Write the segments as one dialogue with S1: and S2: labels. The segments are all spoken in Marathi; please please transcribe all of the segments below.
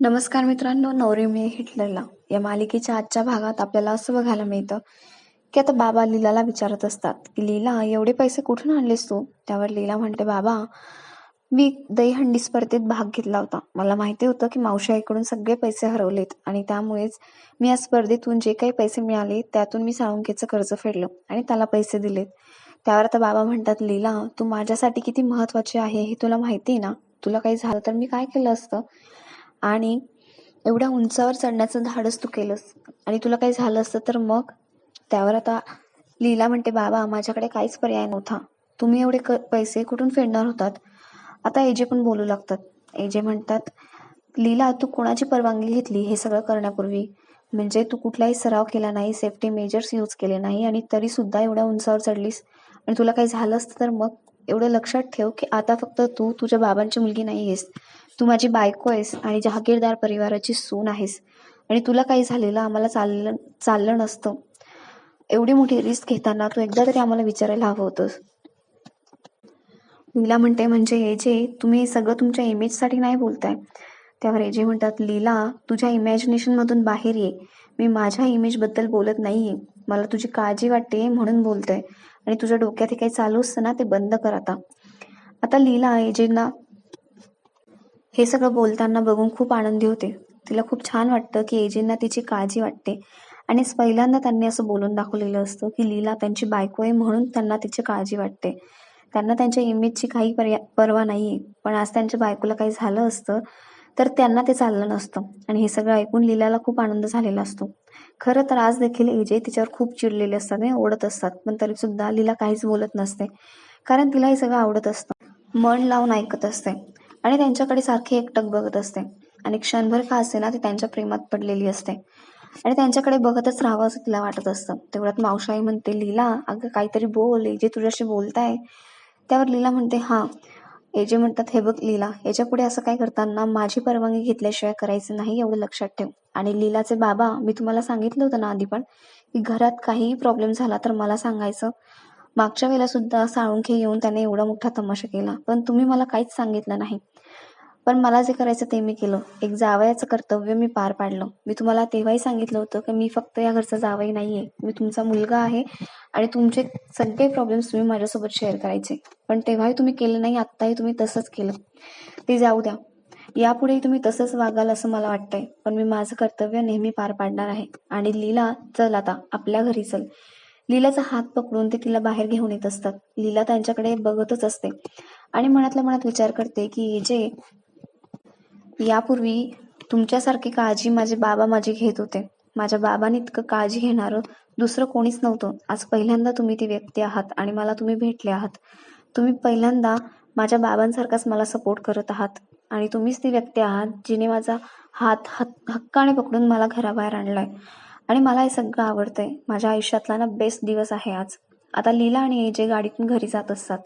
S1: नमस्कार मित्रांनो नवरे मी हिटलरला. या मालिकेच्या आजच्या भागात आपल्याला असं बघायला मिळतं की आता बाबा लीलाला विचारत असतात की लीला एवढे पैसे कुठून आणलेस तू? त्यावर लीला म्हणते बाबा मी दहीहंडी स्पर्धेत भाग घेतला होता. मला माहिती होतं की मावशाईकडून सगळे पैसे हरवलेत आणि त्यामुळेच मी या स्पर्धेतून जे काही पैसे मिळाले त्यातून मी साळुंकेचं कर्ज फेडलं आणि त्याला पैसे दिलेत. त्यावर आता बाबा म्हणतात लीला तू माझ्यासाठी किती महत्वाची आहे हे तुला माहिती आहे ना? तुला काही झालं तर मी काय केलं असतं? आणि एवढ्या उंचावर चढण्याचं धाडस तू केलंस. आणि तुला काही झालं असतं तर मग? त्यावर आता लीला म्हणते बाबा माझ्याकडे काहीच पर्याय नव्हता. तुम्ही एवढे क पैसे कुठून फेडणार होतात? आता एजे पण बोलू लागतात. एजे म्हणतात लीला तू कोणाची परवानगी घेतली हे सगळं करण्यापूर्वी? म्हणजे तू कुठलाही सराव केला नाही सेफ्टी मेजर्स यूज केले नाही आणि तरी सुद्धा एवढ्या उंचावर चढलीस? आणि तुला काही झालं असतं तर मग? एवढं लक्षात ठेव की आता फक्त तू तुझ्या बाबांची मुलगी नाही आहेस. तू माझी बायको आहेस आणि जहागीरदार परिवाराची सून आहेस. आणि तुला काही झालेलं आम्हाला चाललं चाललं नसतं. एवढी मोठी रिस्क घेताना तू एकदा तरी आम्हाला विचारायला हवं होतंस लीला म्हणते म्हणजे एजे तुम्ही सगळं तुमच्या इमेजसाठी नाही बोलताय. त्यावर एजे म्हणतात लीला तुझ्या इमॅजिनेशन मधून बाहेर ये. मी माझ्या इमेजबद्दल बोलत नाहीये. मला तुझी काळजी वाटते म्हणून बोलतोय. आणि तुझ्या डोक्यात हे काही चालू असतं ना ते बंद कर आता. आता लीला एजेंना हे सगळं बोलताना बघून खूप आनंदी होते. तिला खूप छान वाटतं की एजींना तिची काळजी वाटते. आणि पहिल्यांदा त्यांनी असं बोलून दाखवलेलं असतं की लीला त्यांची बायको आहे म्हणून त्यांना तिची काळजी वाटते. त्यांना त्यांच्या इमेजची काही पर्या पर्वा नाहीये. पण आज त्यांच्या बायकोला काही झालं असतं तर त्यांना ते चाललं नसतं. आणि हे सगळं ऐकून लीलाला खूप आनंद झालेला असतो. खरं तर आज देखील एजे तिच्यावर खूप चिडलेले असतात आणि ओढत असतात. पण तरी सुद्धा लीला काहीच बोलत नसते. कारण तिला हे सगळं आवडत असतं. मन लावून ऐकत असते. आणि त्यांच्याकडे सारखे एकटक बघत असते. आणि क्षणभर का असे ना ती त्यांच्या प्रेमात पडलेली असते. आणि त्यांच्याकडे बघतच राहावं असं तिला वाटत असतं. तेवढ्यात मावशाई म्हणते लीला अगं काहीतरी बोल. जे तुझ्याशी बोलताय. त्यावर लीला म्हणते हा. एजे म्हणतात हे बघ लीला याच्यापुढे असं काय करताना माझी परवानगी घेतल्याशिवाय करायचं नाही एवढं लक्षात ठेव. आणि लीलाचे बाबा मी तुम्हाला सांगितलं होतं ना आधी पण की घरात काहीही प्रॉब्लेम झाला तर मला सांगायचं. मागच्या वेळेला सुद्धा साळुंखे येऊन त्याने एवढा मोठा तमाशा केला पण तुम्ही मला काहीच सांगितलं नाही. पण मला जे करायचं ते मी केलं. एक जावयाचं कर्तव्य मी पार पाडलं. मी तुम्हाला तेव्हाही सांगितलं होतं की मी फक्त या घरचा जावई नाहीये. मी तुमचा मुलगा आहे आणि तुमचे सगळे प्रॉब्लेम्स तुम्ही माझ्यासोबत शेअर करायचे. पण तेव्हाही तुम्ही केलं नाही आत्ताही तुम्ही तसंच केलं. ते जाऊ द्या. यापुढेही तुम्ही तसंच वागाल असं मला वाटतंय. पण मी माझं कर्तव्य नेहमी पार पाडणार आहे. आणि लीला चल आता. आपल्या घरी चल. लीलाचा हात पकडून ते तिला बाहेर घेऊन येत असतात. लीला त्यांच्याकडे बघतच असते. आणि मनातल्या मनात विचार करते की जे यापूर्वी तुमच्यासारखी काळजी माझे बाबा माझी घेत होते. माझ्या बाबाने इतकं काळजी घेणारं दुसरं कोणीच नव्हतं. आज पहिल्यांदा तुम्ही ती व्यक्ती आहात आणि मला तुम्ही भेटले आहात. तुम्ही पहिल्यांदा माझ्या बाबांसारखाच मला सपोर्ट करत आहात. आणि तुम्हीच ती व्यक्ती आहात जिने माझा हात हत हक्काने पकडून मला घराबाहेर आणलाय. आणि मला हे सगळं आवडतंय. माझ्या आयुष्यातला ना बेस्ट दिवस आहे आज. आता लीला आणि जे गाडीतून घरी जात असतात.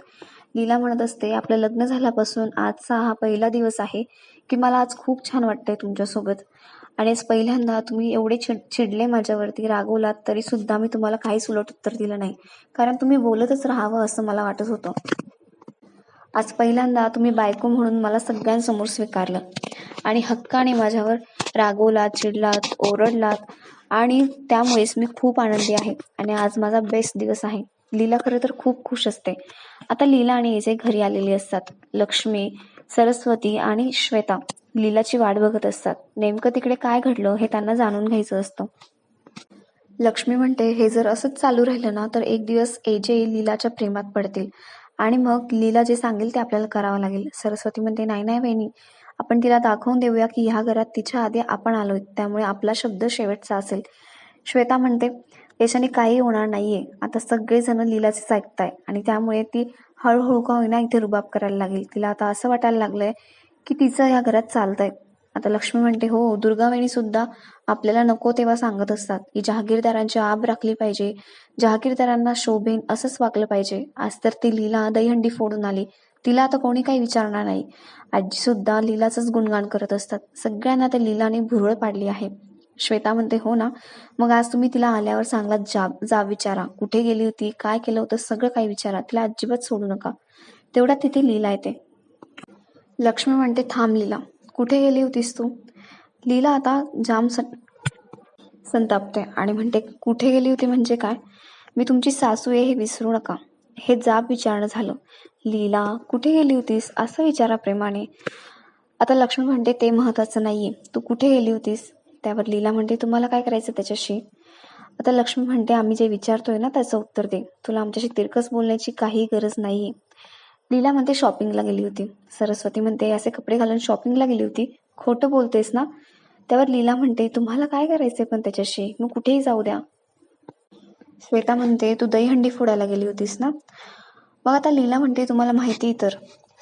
S1: लीला म्हणत असते आपलं लग्न झाल्यापासून आजचा हा पहिला दिवस आहे की मला आज खूप छान वाटतंय तुमच्यासोबत. आणि आज पहिल्यांदा तुम्ही एवढे चिड चिडले माझ्यावरती रागवलात तरी सुद्धा मी तुम्हाला काहीच उलट उत्तर दिलं नाही. कारण तुम्ही बोलतच राहावं असं मला वाटत होतं. आज पहिल्यांदा तुम्ही बायको म्हणून मला सगळ्यांसमोर स्वीकारलं. आणि हक्काने माझ्यावर रागवलात चिडलात ओरडलात आणि त्यामुळेच मी खूप आनंदी आहे. आणि आज माझा बेस्ट दिवस आहे. लीला खरं तर खूप खुश असते. आता लीला आणि एजे घरी आलेली असतात. लक्ष्मी सरस्वती आणि श्वेता लीलाची वाट बघत असतात. नेमकं तिकडे काय घडलं हे त्यांना जाणून घ्यायचं असतं. लक्ष्मी म्हणते हे जर असंच चालू राहिलं ना तर एक दिवस एजे लीलाच्या प्रेमात पडतील. आणि मग लीला जे सांगेल ते आपल्याला करावं लागेल. सरस्वती म्हणते नाही नाही वहिनी. आपण तिला दाखवून देऊया की ह्या घरात तिच्या आधी आपण आलोय. त्यामुळे आपला शब्द शेवटचा असेल. श्वेता म्हणते याच्याने काही होणार नाहीये. आता सगळेजण लिलाचेच ऐकताय आणि त्यामुळे ती हळूहळू का होईना इथे रुबाब करायला लागेल. तिला आता असं वाटायला लागलंय की तिचं ह्या घरात चालतंय. आता लक्ष्मी म्हणते हो दुर्गावेणी सुद्धा आपल्याला नको तेव्हा सांगत असतात की जहागीरदारांची आब राखली पाहिजे. जहागीरदारांना शोभेन असंच वागलं पाहिजे. आज तर ती लीला दहीहंडी फोडून आली. तिला आता कोणी काही विचारणार नाही. आजी सुद्धा लीलाचंच गुणगान करत असतात. सगळ्यांना त्या लीलाने भुरळ पाडली आहे. श्वेता म्हणते हो ना? मग आज तुम्ही तिला आल्यावर चांगला जा जा विचारा. कुठे गेली होती? काय केलं होतं? सगळं काही विचारा. तिला अजिबात सोडू नका. तेवढ्या तिथे लीला येते. लक्ष्मी म्हणते थांब लीला. कुठे गेली होतीस तू? लीला आता जाम सं संतापते आणि म्हणते कुठे गेली होती म्हणजे काय? मी तुमची सासू आहे हे विसरू नका. हे जाब विचारणं झालं. लीला कुठे गेली होतीस? असं विचारा प्रेमाने. आता लक्ष्मण म्हणते ते महत्वाचं नाहीये. तू कुठे गेली होतीस? त्यावर लीला म्हणते तुम्हाला काय करायचं त्याच्याशी? आता लक्ष्मी म्हणते आम्ही जे विचारतोय ना त्याचं उत्तर दे. तुला आमच्याशी तिरकस बोलण्याची काही गरज नाहीये. लीला म्हणते शॉपिंगला गेली होती. सरस्वती म्हणते असे कपडे घालून शॉपिंगला गेली होती? खोटं बोलतेस ना? त्यावर लीला म्हणते तुम्हाला काय करायचंय पण त्याच्याशी? मग कुठेही जाऊ द्या. श्वेता म्हणते तू दहीहंडी फोडायला गेली होतीस ना? मग आता लीला म्हणते तुम्हाला माहिती तर.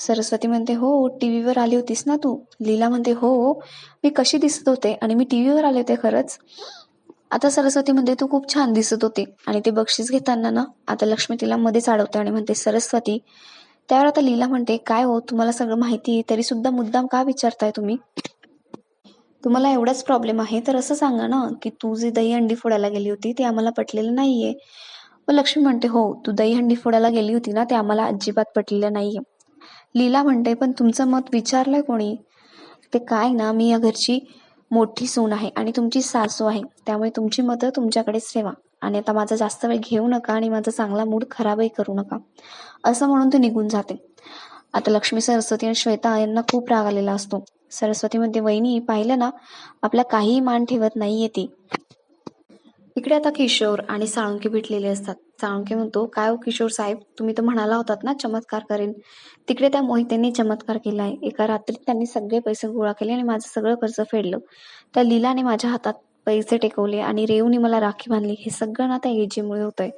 S1: सरस्वती म्हणते हो टी व्हीवर आली होतीस ना तू? लीला म्हणते हो, हो मी कशी दिसत होते आणि मी टी व्हीवर आले होते खरंच. आता सरस्वती म्हणते तू खूप छान दिसत होती. आणि ते बक्षीस घेताना ना आता लक्ष्मी तिला मध्येच अडवते आणि म्हणते सरस्वती. त्यावर आता लीला म्हणते काय हो तुम्हाला सगळं माहिती आहे तरी सुद्धा मुद्दाम का विचारताय तुम्ही? तुम्हाला एवढाच प्रॉब्लेम आहे तर असं सांगा ना की तू जी दही अंडी फोडायला गेली होती ते आम्हाला पटलेलं नाहीये. मग लक्ष्मी म्हणते हो तू दही हंडी फोडायला गेली होती ना ते आम्हाला अजिबात पटलेलं नाहीये. लीला म्हणते पण तुमचं मत विचारलंय कोणी? ते काय ना मी या घरची मोठी सून आहे आणि तुमची सासू आहे. त्यामुळे तुमची मतं तुमच्याकडेच ठेवा. आणि आता माझा जास्त वेळ घेऊ नका आणि माझा चांगला मूड खराबही करू नका. असं म्हणून ते निघून जाते. आता लक्ष्मी सरस्वती आणि श्वेता यांना खूप राग आलेला असतो. सरस्वती म्हणते वहिनी पाहिलं ना? आपला काहीही मान ठेवत नाही ती. इकडे आता किशोर आणि साळुंके भेटलेले असतात. साळुंके म्हणतो काय हो किशोर साहेब? तुम्ही तर म्हणाला होतात ना चमत्कार करेन. तिकडे त्या मोहितेंनी चमत्कार केलाय एका रात्रीत त्यांनी सगळे पैसे गोळा केले आणि माझं सगळं कर्ज फेडलं. त्या लीलाने माझ्या हातात पैसे टेकवले आणि रेवूने मला राखी बांधली. हे सगळं ना त्या एजीमुळे होतंय.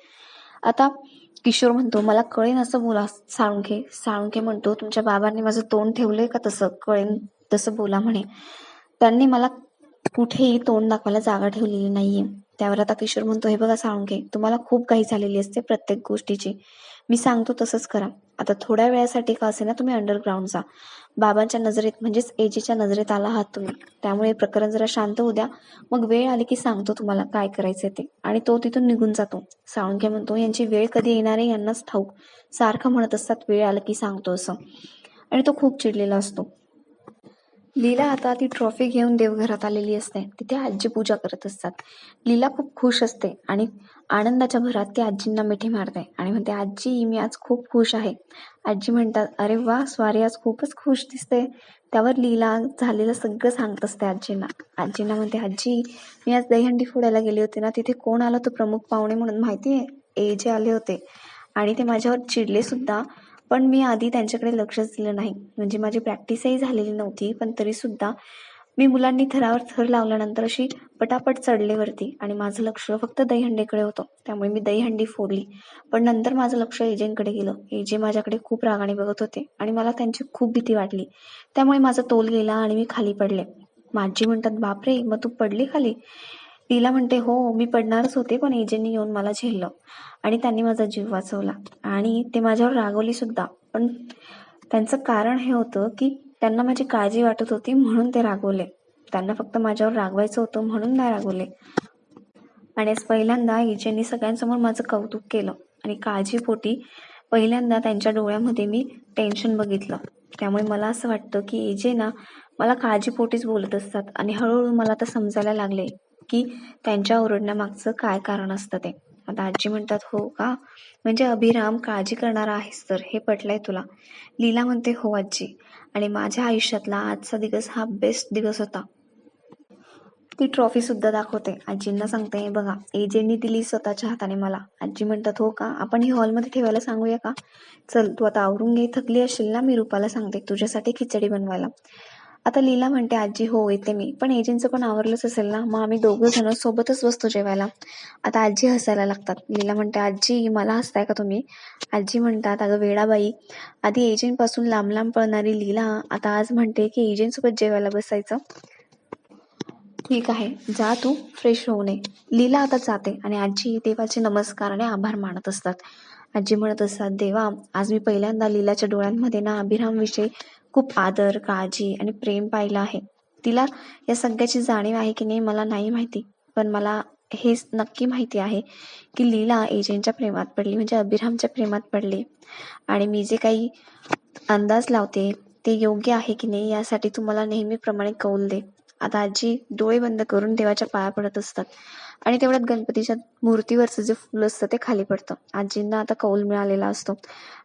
S1: आता किशोर म्हणतो मला कळेन असं बोला साळुंखे. साळुंखे म्हणतो तुमच्या बाबांनी माझं तोंड ठेवलंय का तसं? कळेन तसं बोला म्हणे. त्यांनी मला कुठेही तोंड दाखवायला जागा ठेवलेली नाहीये. त्यावर आता किशोर म्हणतो हे बघा साळुंखे तुम्हाला खूप काही झालेली असते प्रत्येक गोष्टीची. मी सांगतो तसंच करा. आता थोड्या वेळासाठी का असे ना तुम्ही अंडरग्राऊंड जा. बाबांच्या नजरेत म्हणजेच एजीच्या नजरेत आला आहात तुम्ही. त्यामुळे प्रकरण जरा शांत होऊ द्या. मग वेळ आली की सांगतो तुम्हाला काय करायचंय ते. आणि तो तिथून निघून जातो. साळुंखे म्हणतो यांची वेळ कधी येणार आहे? यांनाच ठाऊक. सारखं म्हणत असतात वेळ आलं की सांगतो असं. आणि तो खूप चिडलेला असतो. लीला आता ती ट्रॉफी घेऊन देवघरात आलेली असते. तिथे आजी पूजा करत असतात. लीला खूप खुश असते आणि आनंदाच्या भरात ती आजींना मिठी मारते आणि म्हणते आजी मी आज खूप खुश आहे. आजी म्हणतात अरे वा स्वारी आज खूपच खुश दिसते. त्यावर लीला झालेलं सगळं सांगत असते आजींना. आजींना म्हणते आजी मी आज दहीहंडी फोडायला गेली होती ना तिथे कोण आलं तो प्रमुख पाहुणे म्हणून माहिती आहे ए जे आले होते आणि ते माझ्यावर चिडले सुद्धा पण मी आधी त्यांच्याकडे लक्षच दिलं नाही. म्हणजे माझी प्रॅक्टिसही झालेली नव्हती पण तरी सुद्धा मी मुलांनी थरावर थर लावल्यानंतर अशी पटापट चढले वरती आणि माझं लक्ष फक्त दहीहंडीकडे होतं. त्यामुळे मी दहीहंडी फोडली. पण नंतर माझं लक्ष एजेंकडे गेलं. एजे माझ्याकडे खूप रागाने बघत होते आणि मला त्यांची खूप भीती वाटली. त्यामुळे माझा तोल गेला आणि मी खाली पडले. माझी म्हणतात बापरे मग तू पडली खाली? तिला म्हणते हो मी पडणारच होते पण एजेंनी येऊन मला झेललं. आणि त्यांनी माझा जीव वाचवला. आणि ते माझ्यावर रागवली सुद्धा. पण त्यांचं कारण हे होतं की त्यांना माझी काळजी वाटत होती म्हणून ते रागवले. त्यांना फक्त माझ्यावर रागवायचं होतं म्हणून नाही रागवले. आणि आज पहिल्यांदा एजंटनी सगळ्यांसमोर माझं कौतुक केलं. आणि काळजीपोटी पहिल्यांदा त्यांच्या डोळ्यामध्ये मी टेन्शन बघितलं. त्यामुळे मला असं वाटतं की एजे ना मला काळजीपोटीच बोलत असतात. आणि हळूहळू मला आता समजायला लागले. की त्यांच्या ओरडण्यामागचं काय कारण असतं ते. आता आजी म्हणतात हो का? म्हणजे अभिराम काळजी करणारा आहेस तर हे पटलंय तुला. लीला म्हणते हो आजी. आणि माझ्या आयुष्यातला आजचा दिवस हा बेस्ट दिवस होता. ती ट्रॉफी सुद्धा दाखवते. आजींना सांगते "हे बघा एजेंनी दिली स्वतःच्या हाताने मला. आजी म्हणतात हो का? आपण ही हॉलमध्ये ठेवायला सांगूया का? चल तू आता आवरून घे. थकली असेल ना मी रुपाला सांगते तुझ्यासाठी खिचडी बनवायला. आता लीला म्हणते आजी हो येते मी. पण एजंटचं पण आवरलंच असेल ना? मग आम्ही दोघं जण सोबतच बसतो जेवायला. आता आजी हसायला लागतात. लीला म्हणते आजी मला हसताय का तुम्ही? आजी म्हणतात अगं वेडाबाई आधी एजंटपासून लांब लांब पळणारी लीला आता आज म्हणते की एजंट सोबत जेवायला बसायचं. ठीक आहे जा तू फ्रेश होऊ नये. लीला आता जाते आणि आजी देवाचे नमस्कार आणि आभार मानत असतात. आजी म्हणत असतात देवा आज मी पहिल्यांदा लीलाच्या डोळ्यांमध्ये ना अभिरामविषयी खूप आदर काळजी आणि प्रेम पाहिलं आहे. तिला या सगळ्याची जाणीव आहे की नाही मला नाही माहिती. पण मला हे नक्की माहिती आहे की लीला एजंटच्या प्रेमात पडली म्हणजे अभिरामच्या प्रेमात पडली. आणि मी जे काही अंदाज लावते ते योग्य आहे की नाही यासाठी तू मला नेहमीप्रमाणे कौल दे. आता आजी डोळे बंद करून देवाच्या पाया पडत असतात. आणि तेवढ्यात गणपतीच्या मूर्तीवरचं जे फुल असतं ते खाली पडतं. आजींना आता कौल मिळालेला असतो.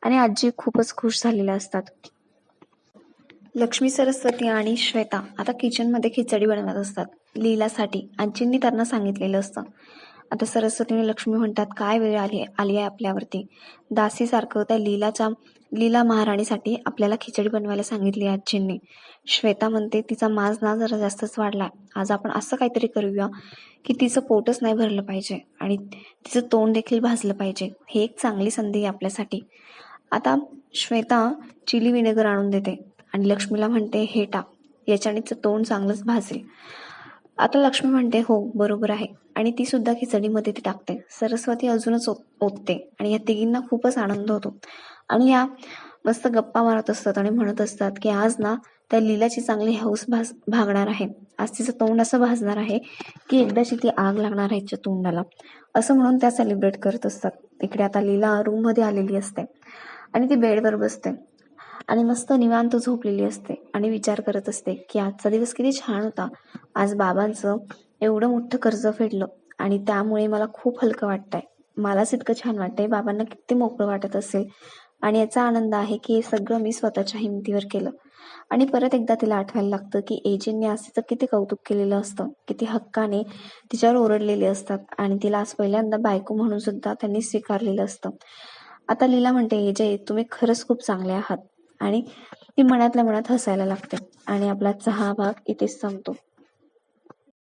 S1: आणि आजी खूपच खुश झालेल्या असतात. लक्ष्मी सरस्वती आणि श्वेता आता किचनमध्ये खिचडी बनवत असतात. लीलासाठी आजींनी त्यांना सांगितलेलं असतं. आता सरस्वतीने लक्ष्मी म्हणतात काय वेळ आली आली आहे आपल्यावरती दासीसारखं त्या लीलाच्या लीला महाराणीसाठी आपल्याला खिचडी बनवायला सांगितली आहे आजींनी. श्वेता म्हणते तिचा माज ना जरा जास्तच वाढला आज आपण असं काहीतरी करूया की तिचं पोटच नाही भरलं पाहिजे आणि तिचं तोंड देखील भाजलं पाहिजे. ही एक चांगली संधी आहे आपल्यासाठी आता श्वेता चिली विनेगर आणून देते आणि लक्ष्मीला म्हणते हे टाक. याच्याने तिचं तोंड चांगलंच भाजेल. आता लक्ष्मी म्हणते हो बरोबर आहे. आणि ती सुद्धा खिचडीमध्ये ती टाकते. सरस्वती अजूनच ओतते आणि या तिघींना खूपच आनंद होतो. आणि या मस्त गप्पा मारत असतात आणि म्हणत असतात की आज ना त्या लीलाची चांगली हौस भास भागणार आहे. आज तिचं तोंड असं भाजणार आहे की एकदाची ती आग लागणार आहे तोंडाला. असं म्हणून त्या सेलिब्रेट करत असतात. इकडे आता लीला रूममध्ये आलेली असते आणि ती बेडवर बसते. आणि मस्त निवांत झोपलेली असते आणि विचार करत असते की आजचा दिवस किती छान होता. आज बाबांचं एवढं मोठं कर्ज फेडलं आणि त्यामुळे मला खूप हलकं वाटतंय. मलाच इतकं छान वाटतंय. बाबांना किती मोकळं वाटत असेल. आणि याचा आनंद आहे की हे सगळं मी स्वतःच्या हिमतीवर केलं. आणि परत एकदा तिला आठवायला लागतं की एजींनी आज तिचं किती कौतुक केलेलं असतं. किती हक्काने तिच्यावर ओरडलेले असतात. आणि तिला आज पहिल्यांदा बायको म्हणून सुद्धा त्यांनी स्वीकारलेलं असतं. आता लीला म्हणते एजय तुम्ही खरंच खूप चांगले आहात. आणि ती मनातल्या मनात हसायला लागते. आणि आपला हा भाग इथेच संपतो.